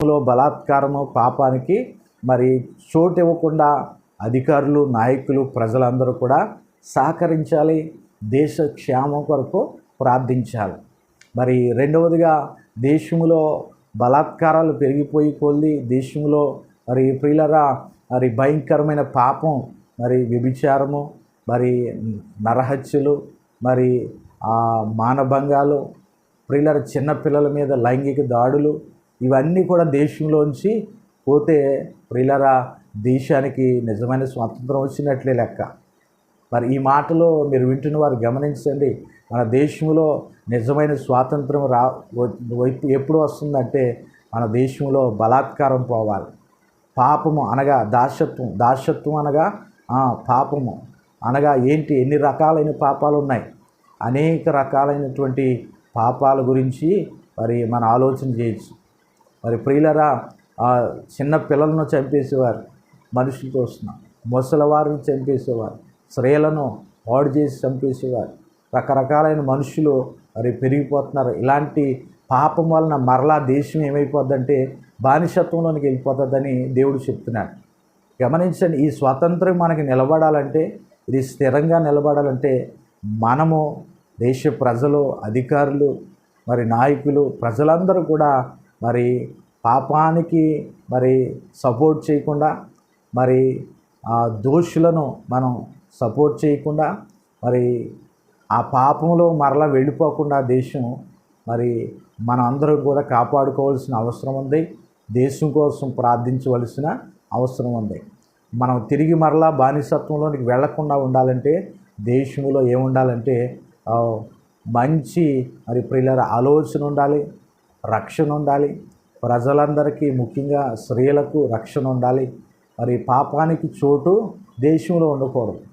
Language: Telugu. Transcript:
లో బలాత్కారము పాపానికి మరి చోటు ఇవ్వకుండా అధికారులు నాయకులు ప్రజలందరూ కూడా సహకరించాలి. దేశ క్షేమం కొరకు ప్రార్థించాలి. మరి రెండవదిగా దేశంలో బలాత్కారాలు పెరిగిపోయి కొద్ది దేశంలో మరి ప్రియులరా మరి భయంకరమైన పాపం మరి వ్యభిచారము మరి నరహత్యలు మరి మానభంగాలు ప్రియులర చిన్నపిల్లల మీద లైంగిక దాడులు ఇవన్నీ కూడా దేశంలోంచి పోతే ప్రిలరా దేశానికి నిజమైన స్వాతంత్రం వచ్చినట్లే లెక్క. మరి ఈ మాటలో మీరు వింటున్న వారు గమనించండి మన దేశంలో నిజమైన స్వాతంత్రం రా వైపు ఎప్పుడు వస్తుందంటే మన దేశంలో బలాత్కారం పోవాలి. పాపము అనగా దాశత్వం దాశత్వం అనగా పాపము. అనగా ఏంటి? ఎన్ని రకాలైన పాపాలు ఉన్నాయి? అనేక రకాలైనటువంటి పాపాల గురించి మరి మన ఆలోచన చేయొచ్చు. మరి ప్రియులరా ఆ చిన్న పిల్లలను చంపేసేవారు మనుషులు చూస్తున్నాం ముసలివారిని చంపేసేవారు స్త్రీలను పాడు చేసి చంపేసేవారు. రకరకాలైన మనుషులు మరి పెరిగిపోతున్నారు. ఇలాంటి పాపం వలన మరలా దేశం ఏమైపోద్దంటే బానిసత్వంలోనికి వెళ్ళిపోతుందని దేవుడు చెప్తున్నాడు. గమనించండి ఈ స్వాతంత్రం మనకి నిలబడాలంటే ఇది స్థిరంగా నిలబడాలంటే మనము దేశ ప్రజలు అధికారులు మరి నాయకులు ప్రజలందరూ కూడా మరి పాపానికి మరి సపోర్ట్ చేయకుండా మరి ఆ దోషులను మనం సపోర్ట్ చేయకుండా మరి ఆ పాపంలో మరలా వెళ్ళిపోకుండా దేశం మరి మనందరం కూడా కాపాడుకోవాల్సిన అవసరం ఉంది. దేశం కోసం ప్రార్థించవలసిన అవసరం ఉంది. మనం తిరిగి మరలా బానిసత్వంలోనికి వెళ్ళకుండా ఉండాలంటే దేశంలో ఏముండాలంటే మంచి మరి ప్రియుల ఆలోచన ఉండాలి. రక్షణ ఉండాలి. ప్రజలందరికీ ముఖ్యంగా స్త్రీలకు రక్షణ ఉండాలి. మరి పాపానికి చోటు దేశంలో ఉండకూడదు.